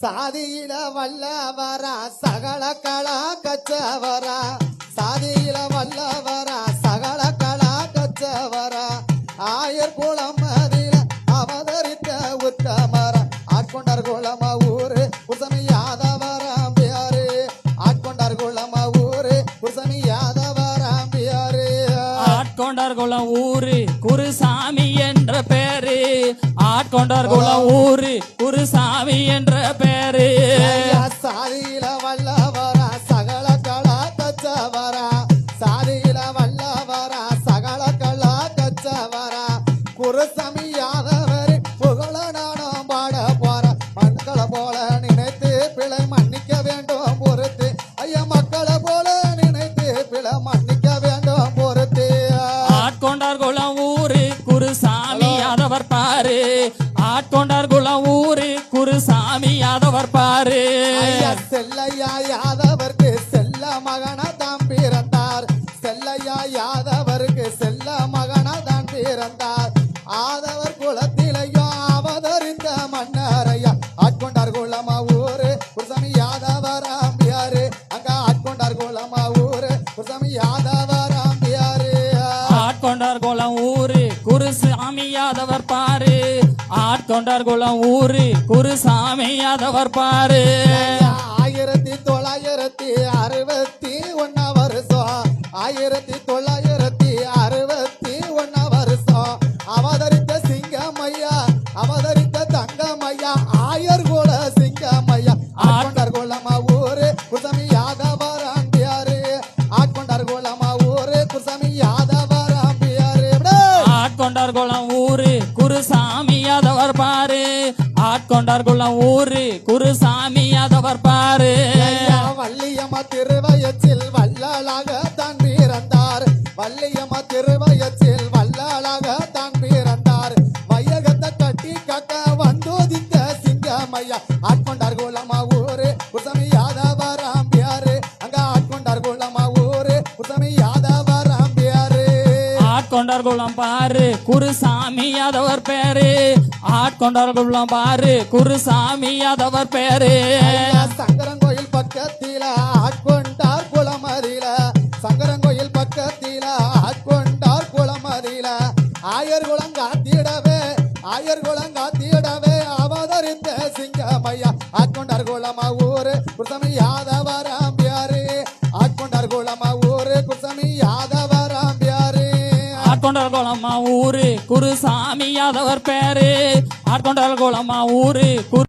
சாதியில வல்லவரா சகல கலா கச்சவரா. சாதியில வல்லவரா சகல கலா கச்சவரா. ஆயர் குளம் அதில அவதரித்த உத்தமரா. ஆட்கொண்டார் குளம ஊரு உசமி யாதவராம் பியாரு ஆட்கொண்டார் குளம ஊரு உசமி யாதவராம் பியாரு ஆட்கொண்டார் குளம் ஊரு குருசாமி என்ற பேரு. ஆட்கொண்டார் குளம் ஊரு ஒரு சாமி என்ற பேரு. சாதியில வல்லவரா சகல கலா கச்சவரா. சாதியில வல்லவரா சகல கலா கச்சவரா. குருசாமி சாமியாதவர் பாரு. ஆட்கொண்டார் குளம் ஊரு குரு சாமியாதவர் பாரு. செல்லையா யாதவருக்கு செல்ல மகனா தான் பிறந்தார். செல்லையா யாதவருக்கு செல்ல மகனா தான் பிறந்தார். ஆட்கொண்டார் குளம் ஊரு குருசாமி யாதவர் பாரு. ஆட்கொண்டார் குளம் ஊரு குருசாமி யாதவர் பாரு. ஆயிரத்தி தொள்ளாயிரத்தி அறுபத்தி ஒன்னா வருஷம். ஆயிரத்தி தொள்ளாயிரத்தி அறுபத்தி ஒன்னா வருஷம். அவதரித்த சிங்கமையா அவதரித்த தங்கமையா ஆயர் குல சிங்கமையா ஆட்கொண்டார் குளமா ஊரு குசமி யாதவராம்பியாரு ஆட்கொண்டார் குளமா ஊரு குசமி யாதவ ஆட்கொண்டார் குளம் ஊரு குருசாமி அதவர் பாரு. ஆட்கொண்டார் குளம் ஊரு குருசாமி அதவர் பாரு. வள்ளியம்மா திருவயத்தில் வள்ளலாக தான் பிறந்தார். வள்ளியம்மா திருவயத்தில் வள்ளலாக தான் பிறந்தார். வையகத்தை கட்டி கட்ட வந்தோதித்த சிங்கமையா ஆட்கொண்டார் பாரு பாரு குருசாமி யாதவர் பேரு. ஆட்கொண்டார் கொண்டார்குள்ளம் பாரு குருசாமி அதவர் பேரு. சங்கரங்கோயில் பக்கத்தில ஆட்கொண்டார் குளமதியில சங்கரங்கோயில் பக்கத்தில ஆட்கொண்டார் குளமதியில ஆயர் குளம் காத்திடவே ஆயர் குளம் காத்திடவே அவதரித்த சிங்கமையா ஆட்கொண்டார் குளமா ஊரு குசமி ஆட்கொண்டார் குளமா ஊரு குருசாமி யாதவர் பேரு. ஆட்கொண்டார் குளமா ஊரு குரு